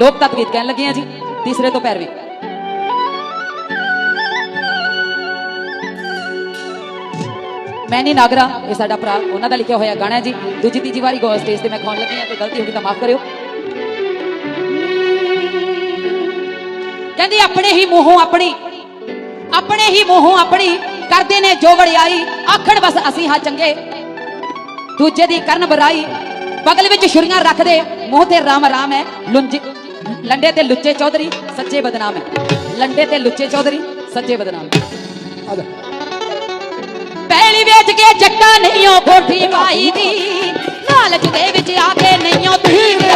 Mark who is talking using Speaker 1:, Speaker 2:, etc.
Speaker 1: ਲੋਕ ਤੱਤ ਗੀਤ ਕਹਿਣ ਲੱਗੇ ਆ ਜੀ, ਤੀਸਰੇ ਤੋਂ ਪੈਰਵੀ। ਮੈਂ ਮੈਨੀ ਨਾਗਰਾ, ਇਹ ਸਾਡਾ ਭਰਾ, ਉਹਨਾਂ ਦਾ ਲਿਖਿਆ ਹੋਇਆ ਗਾਣਾ ਜੀ। ਦੂਜੀ, ਤੀਜੀ ਵਾਰੀ ਗੋ ਸਟੇਜ ਤੇ ਮੈਂ ਖਾਣ ਲੱਗੀ ਆ ਤੇ ਗਲਤੀ ਹੋ ਗਈ ਤਾਂ ਮਾਫ ਕਰਿਓ। ਕਹਿੰਦੀ, ਆਪਣੇ ਹੀ ਮੂੰਹੋਂ ਆਪਣੀ, ਆਪਣੇ ਹੀ ਮੂੰਹੋਂ ਆਪਣੀ ਕਰਦੇ ਨੇ ਜੋ ਵੜਿਆਈ ਆਖਣ ਬਸ ਅਸੀਂ ਹਾਂ ਚੰਗੇ। ਦੂਜੇ ਦੀ ਕਰਨ ਬੁਰਾਈ, ਬਗਲ ਵਿੱਚ ਛੁਰੀਆਂ ਰੱਖਦੇ, ਮੂੰਹ ਤੇ ਰਾਮ ਰਾਮ ਹੈ, ਲੁੰਜੀ ਲੰਡੇ ਤੇ ਲੁੱਚੇ ਚੌਧਰੀ ਸੱਚੇ ਬਦਨਾਮ ਹੈ। ਲੰਡੇ ਤੇ ਲੁੱਚੇ ਚੌਧਰੀ ਸੱਚੇ ਬਦਨਾਮ ਪੈਲੀ ਵੇਚ ਕੇ ਜੱਟਾ ਨਹੀਂਓ ਕੋਠੀ ਪਾਈ ਦੀ। ਲਾਲਚ ਦੇ ਵਿੱਚ ਆ ਕੇ ਨਹੀਂਓ ਧੀ ਵਿਆਹੀ ਦੀ।